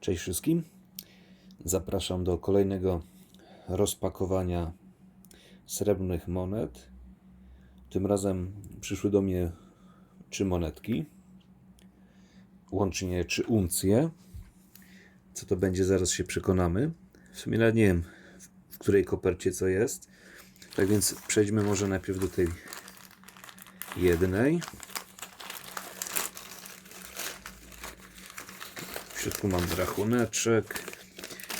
Cześć wszystkim. Zapraszam do kolejnego rozpakowania srebrnych monet. Tym razem przyszły do mnie trzy monetki. Łącznie trzy uncje. Co to będzie, zaraz się przekonamy. W sumie nawet nie wiem, w której kopercie co jest. Tak więc przejdźmy może najpierw do tej jednej. W środku mam rachuneczek.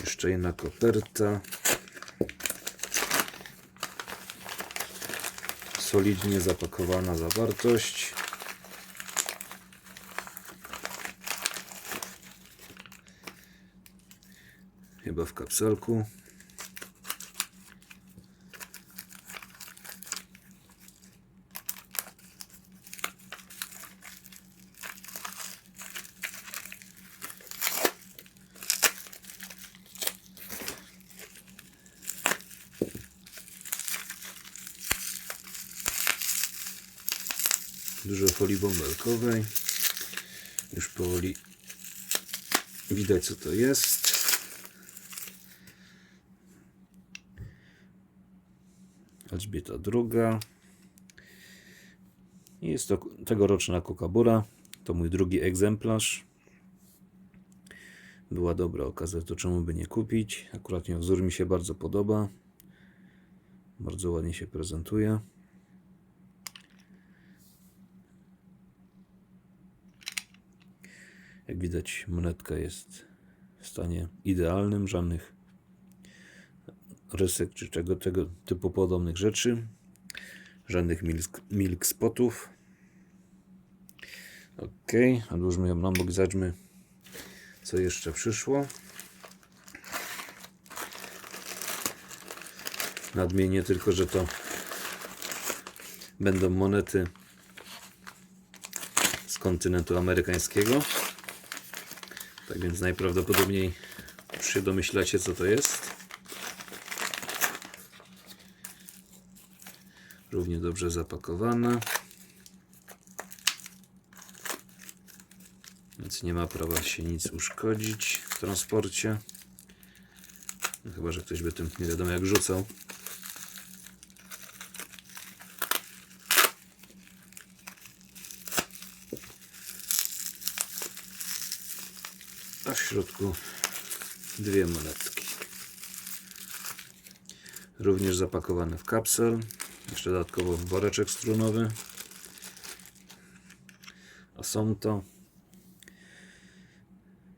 Jeszcze jedna koperta. Solidnie zapakowana zawartość. Chyba w kapselku. Dużo folii bąbelkowej. Już powoli widać co to jest. Elżbieta druga. Jest to tegoroczna kokabura. To mój drugi egzemplarz. Była dobra okazja, to czemu by nie kupić. Akurat wzór mi się bardzo podoba. Bardzo ładnie się prezentuje. Jak widać, monetka jest w stanie idealnym, żadnych rysek czy czego tego typu podobnych rzeczy, żadnych milk, milk spotów. Ok, odłóżmy ją na bok, zobaczmy co jeszcze przyszło. Nadmienię tylko, że to będą monety z kontynentu amerykańskiego. Tak więc najprawdopodobniej już się domyślacie, co to jest. Równie dobrze zapakowana. Więc nie ma prawa się nic uszkodzić w transporcie. No chyba, że ktoś by tym nie wiadomo jak rzucał. A w środku dwie monetki. Również zapakowane w kapsel. Jeszcze dodatkowo woreczek strunowy. A są to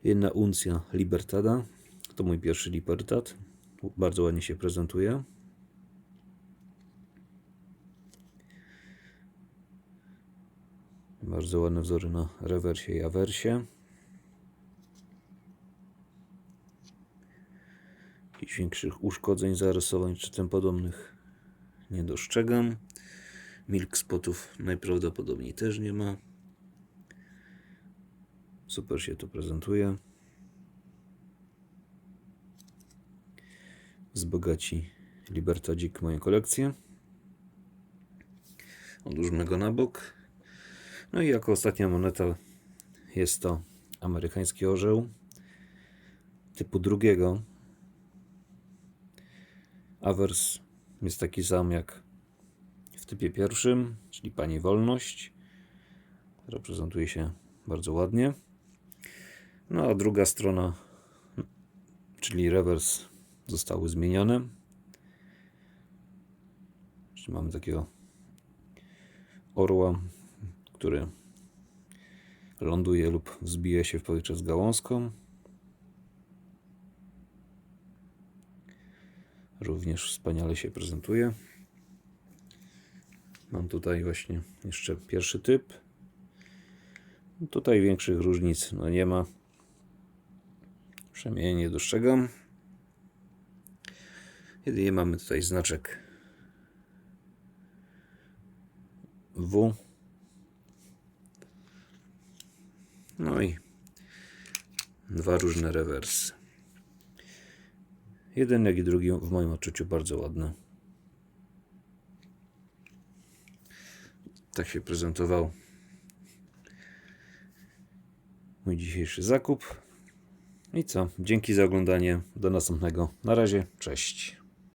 jedna uncja Libertada. To mój pierwszy Libertad. Bardzo ładnie się prezentuje. Bardzo ładne wzory na rewersie i awersie. Jakichś większych uszkodzeń, zarysowań czy tym podobnych nie dostrzegam. Milk spotów najprawdopodobniej też nie ma. Super się to prezentuje. Wzbogaci Libertadzik moją kolekcję. Odłóżmy go na bok. No i jako ostatnia moneta jest to amerykański orzeł typu drugiego Awers jest taki sam jak w typie pierwszym, czyli Pani Wolność, która prezentuje się bardzo ładnie. No a druga strona, czyli rewers, zostały zmienione. Czyli mamy takiego orła, który ląduje lub wzbija się w powietrze z gałązką. Również wspaniale się prezentuje. Mam tutaj właśnie jeszcze pierwszy typ. Tutaj większych różnic no nie ma. Przynajmniej nie dostrzegam. Jedynie mamy tutaj znaczek W. No i dwa różne rewersy. Jeden jak i drugi w moim odczuciu bardzo ładny. Tak się prezentował mój dzisiejszy zakup. I co? Dzięki za oglądanie. Do następnego. Na razie. Cześć.